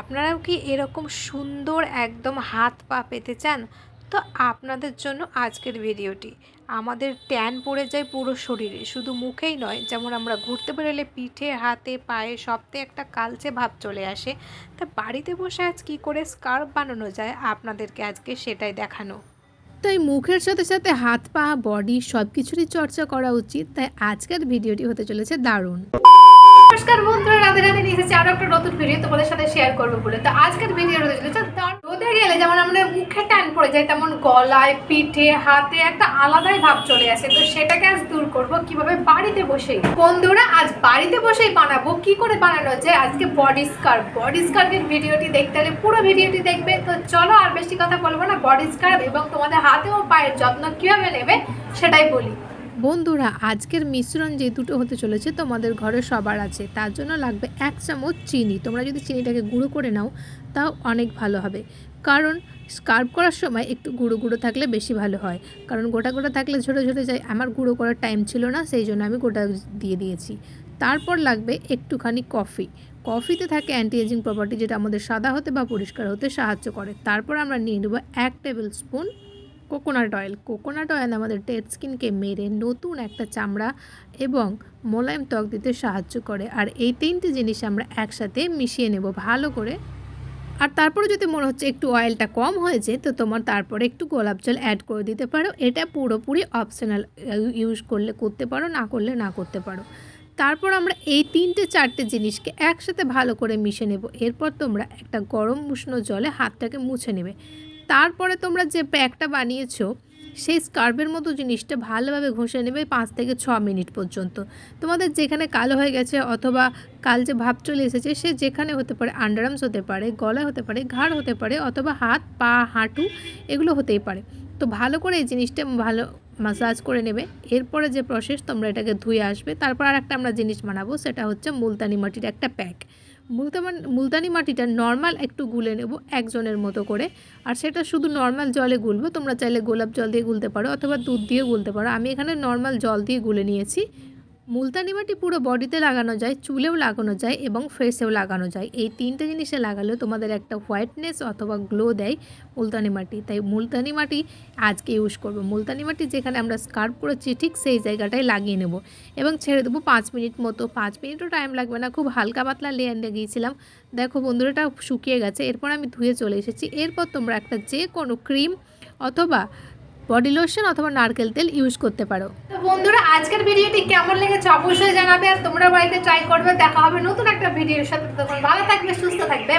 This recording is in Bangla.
আপনারাও কি এরকম সুন্দর একদম হাত পা পেতে চান? তো আপনাদের জন্য আজকের ভিডিওটি। আমাদের ট্যান পড়ে যায় পুরো শরীরে শুধু মুখেই নয় যেমন আমরা ঘুরতে বেরোলে পিঠে হাতে পায়ে সবতে একটা কালচে ভাব চলে আসে। তা বাড়িতে বসে আজ কী করে স্কার্ফ বানানো যায় আপনাদেরকে আজকে সেটাই দেখানো। তাই মুখের সাথে সাথে হাত পা বডি সব কিছুরই চর্চা করা উচিত তাই আজকের ভিডিওটি হতে চলেছে দারুণ। নমস্কার বন্ধুরা রাধে রাধে নিয়ে আরও একটা নতুন ভিডিও তোমাদের সাথে শেয়ার করব বলে। তো আজকের ভিডিও রয়েছে রোদে গেলে যেমন আমাদের মুখে টান পড়ে যায়, তেমন গলায়, পিঠে, হাতে একটা আলাদাই ভাব চলে আসে। তো সেটাকে আজ দূর করব কীভাবে বাড়িতে বসেই। বন্ধুরা, আজ বাড়িতে বসেই বানাবো। কি করে বানানো যায়? আজকে বডি স্কার্ফ বডি স্কার্ফের ভিডিওটি দেখতে হলে পুরো ভিডিওটি দেখবে। তো চলো আর বেশি কথা বলব না। বডি স্কার্ফ এবং তোমাদের হাতে ও পায়ের যত্ন কীভাবে নেবে, সেটাই বলি। বন্ধুরা, আজকের মিশ্রণ যে দুটো হতে চলেছে তোমাদের ঘরে সবার আছে, তার জন্য লাগবে এক চামচ চিনি। তোমরা যদি চিনিটাকে গুঁড়ো করে নাও, তাও অনেক ভালো হবে। কারণ স্কার্ভ করার সময় একটু গুঁড়ো গুঁড়ো থাকলে বেশি ভালো হয়। কারণ গোটা গোটা থাকলে ঝরে ঝরে যায়। আমার গুঁড়ো করার টাইম ছিল না, সেই জন্য আমি গোটা দিয়ে দিয়েছি। তারপর লাগবে একটুখানি কফি। কফিতে থাকে অ্যান্টি এজিং প্রপার্টি যেটা আমাদের সাদা হতে বা পরিষ্কার হতে সাহায্য করে। তারপর আমরা নিয়ে নেব এক tablespoon coconut oil. Coconut oil আমাদের ডেড স্কিনকে মেরে নতুন একটা চামড়া এবং মোলায়েম ত্বক দিতে সাহায্য করে। আর এই তিনটে জিনিস আমরা একসাথে মিশিয়ে নেব ভালো করে। আর তারপরে যদি মনে হচ্ছে একটু অয়েলটা কম হয়েছে, তো তোমার তারপরে একটু গোলাপ জল অ্যাড করে দিতে পারো। এটা পুরোপুরি অপশনাল ইউজ করলে, করতে পারো, না করলে না করতে পারো। তারপর আমরা এই তিনটে চারটে জিনিসকে একসাথে ভালো করে মিশে নেব। এরপর তোমরা একটা গরম উষ্ণ জলে হাতটাকে মুছে নেবে। তারপরে তোমরা যে প্যাকটা বানিয়েছো, সেই স্কার্ফের মতো জিনিসটা ভালোভাবে ঘষে নেবে পাঁচ থেকে ছ মিনিট পর্যন্ত। তোমাদের যেখানে কালো হয়ে গেছে অথবা কাল যে ভাব চলে এসেছে, সে যেখানে হতে পারে আন্ডারামস হতে পারে গলা হতে পারে, ঘাড় হতে পারে অথবা হাত, পা, হাঁটু, এগুলো হতেই পারে। তো ভালো করে এই জিনিসটা ভালো মাসাজ করে নেবে। এরপরে যে প্রসেস তোমরা এটাকে ধুয়ে আসবে, তারপর আর একটা আমরা জিনিস বানাবো, সেটা হচ্ছে মুলতানি মাটির একটা প্যাক। মুলতান মুলতানি মাটিটা নর্মাল একটু গুলে নেব, একজনের মতো করে। আর সেটা শুধু নর্মাল জলে গুলবো, তোমরা চাইলে গোলাপ জল দিয়ে গুলতে পারো, অথবা দুধ দিয়ে গুলতে পারো। আমি এখানে নর্মাল জল দিয়ে গুলে নিয়েছি। মুলতানি মাটি পুরো বডিতে লাগানো যায়, চুলেও লাগানো যায় এবং ফেসেও লাগানো যায়। এই তিনটে জিনিসে লাগালেও তোমাদের একটা হোয়াইটনেস অথবা গ্লো দেয় মুলতানি মাটি তাই মুলতানি মাটি আজকে ইউজ করব। মুলতানি মাটি যেখানে আমরা স্কার্ফ করেছি ঠিক সেই জায়গাটায় লাগিয়ে নেব এবং ছেড়ে দেবো পাঁচ মিনিট মতো। পাঁচ মিনিটও টাইম লাগবে না, খুব হালকা পাতলা লেয়ার লাগিয়েছিলাম দেখো বন্ধুরাটা শুকিয়ে গেছে, এরপর আমি ধুয়ে চলে এসেছি। এরপর তোমরা একটা যে কোনো ক্রিম অথবা বডি লোশন অথবা নারকেল তেল ইউজ করতে পারো। তো বন্ধুরা, আজকের ভিডিওটি কেমন লেগেছে অবশ্যই জানাবে আর তোমরা বাড়িতে ট্রাই করবে। দেখা হবে নতুন একটা ভিডিওর সাথে। তখন ভালো থাকবে, সুস্থ থাকবে।